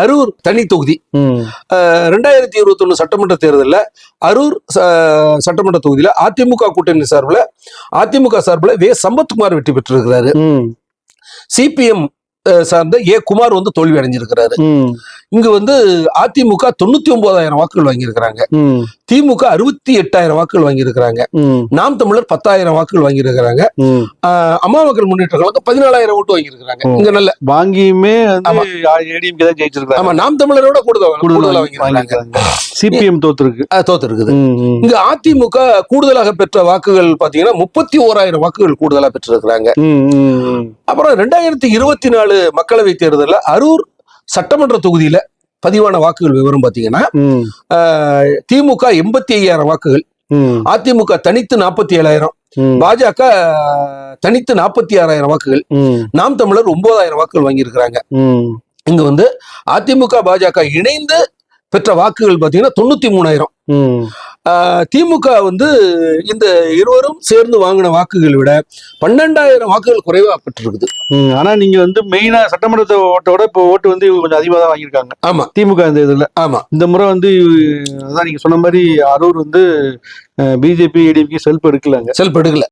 அரூர் தனி தொகுதி. ரெண்டாயிரத்தி இருபத்தி ஒண்ணு சட்டமன்ற தேர்தலில் அரூர் சட்டமன்ற தொகுதியில அதிமுக கூட்டணி சார்பில் அதிமுக சார்பில் வே. சம்பத்குமார் வெற்றி பெற்றிருக்கிறாரு. சிபிஎம் சார்ந்த ஏ குமார் வந்து தோல்வி அடைஞ்சிருக்கிறாரு. இங்க வந்து அதிமுக தொண்ணூத்தி ஒன்பதாயிரம் வாக்குகள் வாங்கியிருக்கிறாங்க. திமுக அறுபத்தி எட்டாயிரம் வாக்குகள் வாங்கியிருக்கிறாங்க. நாம் தமிழர் பத்தாயிரம் வாக்குகள் வாங்கியிருக்கிறாங்க அம்மா மக்கள் முன்னேற்ற கழகம் பதினாலாயிரம் ஓட்டு வாங்கியிருக்கிறாங்க. இங்க நல்ல வாங்கியுமே ஆமா. நாம் தமிழரோட கூடுதல் வாங்கியிருக்காங்க சிபிஎம் தோத்துருக்கு ஆஹ் தோத்து இருக்குது ம். ம். இங்க அதிமுக கூடுதலாக பெற்ற வாக்குகள் பாத்தீங்கன்னா முப்பத்தி ஓராயிரம் வாக்குகள் கூடுதலா பெற்றிருக்கிறாங்க. அப்புறம் ரெண்டாயிரத்தி இருபத்தி நாலு மக்களவை தேர்தலில் அரூர் சட்டமன்ற தொகுதியில பதிவான வாக்குகள் விவரம். ஆஹ் திமுக எண்பத்தி ஐயாயிரம் வாக்குகள். அதிமுக தனித்து நாற்பத்தி ஏழாயிரம். பாஜக தனித்து நாற்பத்தி ஆறாயிரம் வாக்குகள். நாம் தமிழர் ஒன்பதாயிரம் வாக்குகள் வாங்கியிருக்கிறாங்க. இங்க வந்து அதிமுக பாஜக இணைந்து பெற்ற வாக்குகள் பாத்தீங்கன்னா தொண்ணூத்தி மூணாயிரம் திமுக வந்து இந்த இருவரும் சேர்ந்து வாங்கின வாக்குகளை விட பன்னெண்டாயிரம் வாக்குகள் குறைவா பெற்றிருக்குது. ஆனா நீங்க வந்து மெயினா சட்டமன்ற ஓட்டோட இப்போ ஓட்டு வந்து இவங்க கொஞ்சம் அதிகமா தான் வாங்கியிருக்காங்க. ஆமா. திமுக இந்த இதுல. ஆமா. இந்த முறை வந்து அதான் நீங்க சொன்ன மாதிரி அரூர் வந்து பிஜேபி ஏடிஎம்கே செல்ஃப் எடுக்கலாங்க. செல்ஃப் எடுக்கல.